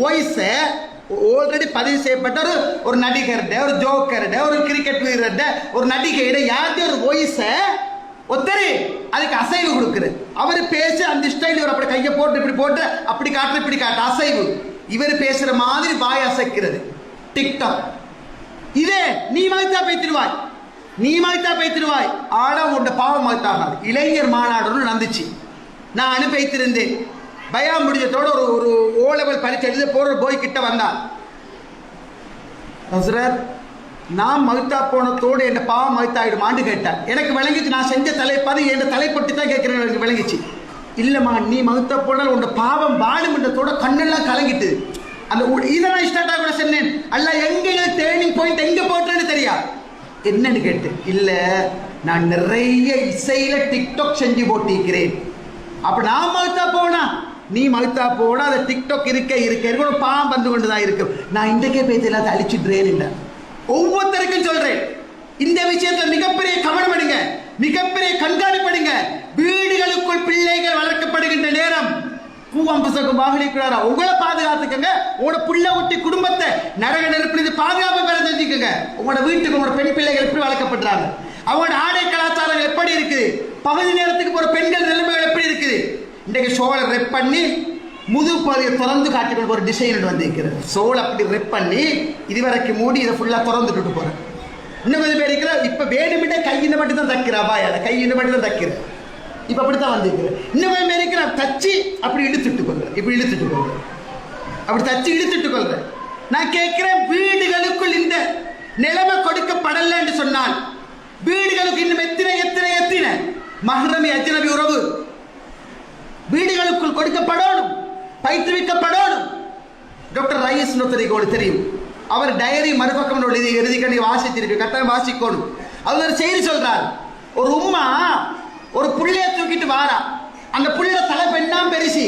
வாய்ஸை ஆல்ரெடி பதிவு செய்யப்பட்ட ஒரு ஒரு நடிகர்கிட்ட ஒரு ஜோக்கர்கிட்ட ஒரு கிரிக்கெட் வீரர்கிட்ட ஒரு நடிகையிட யார்கிட்ட ஒரு வாய்ஸை ஒத்தரு அதுக்கு அசைவு கொடுக்குறது அவர் பேசி அந்த ஸ்டைல் இவர் அப்படி கையை போட்டு இப்படி போட்டு அப்படி காட்டு இப்படி காட்டு அசைவு. இவர் பேசுற மாதிரி வாய் அசைக்கிறது. டிக்டாக் இதே நீ மகிழ்த்தா பேத்திடுவாய். நீ மகிழ்த்தா பேத்திடுவாய். ஆனா உண்ட பாவம் மகிழ்த்தாகாது இளைஞர் மாநாடுன்னு நடந்துச்சு. நான் அனுப்பி பயா பயம் முடிஞ்சதோட ஒரு ஒரு ஓ லெவல் பரீட்சை எழுத போகிற போய் கிட்ட வந்தார். ஹசரத் நான் மகிழ்த்தா போனத்தோடு என் பாவம் மகிழ்த்தாயிடுமான்னு கேட்டேன் எனக்கு விளங்கிச்சு நான் செஞ்ச தலைப்பது என் தலைப்பட்டு தான் கேட்குறேன் எனக்கு விளங்கிச்சு. இல்லைம்மா நீ மகிழ்த்தா போனால் உன் பாவம் வாழுமன்றத்தோட கண்ணெல்லாம் கலங்கிட்டு அந்த உ- இதை நான் கூட சொன்னேன். அல்ல எங்கே டேர்னிங் பாயிண்ட் எங்கே போட்டேன்னு தெரியா? என்னன்னு கேட்டு இல்லை நான் நிறைய இசையில் டிக்டாக் செஞ்சு போட்டிருக்கிறேன். அப்போ நான் மகிழ்த்தா போனா? நீ மகிழ்த்தா போட அதை டிக்டாக் இருக்க இருக்க இருக்க. ஒரு பாவம் வந்து கொண்டு தான் இருக்கும் நான் இன்றைக்கே பேச எல்லாத்தையும் அழிச்சிடுறேன் இல்லை. ஒவ்வொருத்தருக்கும் சொல்றேன். இந்த விஷயத்துல மிகப்பெரிய கவனம் எடுங்க. மிகப்பெரிய கண்காணிப்படுங்க வீடுகளுக்குள் பிள்ளைகள் வளர்க்கப்படுகின்ற நேரம். பூவம் புசகம் வாகனிக்கிறாரா உங்களை பாதுகாத்துக்கங்க. உங்களோட புள்ள ஒட்டி குடும்பத்தை நரக நெருப்பிலிருந்து பாதுகாப்பு பெற தெரிஞ்சுக்கோங்க. உங்களோட வீட்டுக்கு உங்களோட பெண் பிள்ளைகள் எப்படி வளர்க்கப்படுறாங்க? அவங்களோட ஆடை கலாச்சாரங்கள் எப்படி இருக்குது பகுதி நேரத்துக்கு ஒரு பெண்கள் நிலைமைகள் எப்படி இருக்குது இன்றைக்கு சோளை ரெப் பண்ணி முதுகு பகுதியை திறந்து காட்டிக்கொண்டு ஒரு டிசைன் வந்திருக்கிறது. சோளை அப்படி ரெப் பண்ணி இதுவரைக்கும் மூடி இதை ஃபுல்லாக திறந்துட்டு போகிறேன் இன்னும் கொஞ்சம் பேர் இருக்கிற இப்போ வேணுமிட்டே கையின மட்டும் தான் தைக்கிற அபாயால. கையின மட்டும் தான் தைக்கிற. இப்போ அப்படி தான் வந்திருக்கிறேன் இன்னும் கொஞ்சம் பேர் இருக்கிற தச்சு அப்படி இழுத்துட்டு கொள்கிறேன் இப்படி இழுத்துட்டு கொள்கிறேன் அப்படி தச்சு இழுத்துட்டு கொள்கிறேன் நான் கேட்கிறேன் வீடுகளுக்குள் இந்த நிலைமை கொடுக்கப்படலை என்று சொன்னால் வீடுகளுக்கு இன்னும் எத்தனை எத்தனை எத்தனை? மகரமி அஜ்னபி உறவு. வீடுகளுக்குள் கொடுக்கப்படணும் பயிற்றுவிக்கப்படணும். டாக்டர் ரைஸ் ஒருத்தருக்கு உங்களுக்கு தெரியும். அவர் டயரி மறுபக்கம் எழுதி எழுதி கண்டி வாசித்திருக்கு கட்டாயம் வாசிக்கணும். அவர் ஒரு செய்தி சொல்றார். ஒரு உம்மா ஒரு புள்ளைய தூக்கிட்டு வாரா. அந்த புள்ள தலை பெண்ணாம் பெருசி.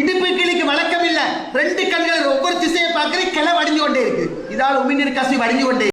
இடுப்பு கிளிக்கு வழக்கம் இல்லை. ரெண்டு கண்கள் ஒவ்வொரு திசையை பார்க்கறது கிளை வடிஞ்சு கொண்டே இருக்கு. இதால் உமிநீர் கசி வடிஞ்சு கொண்டே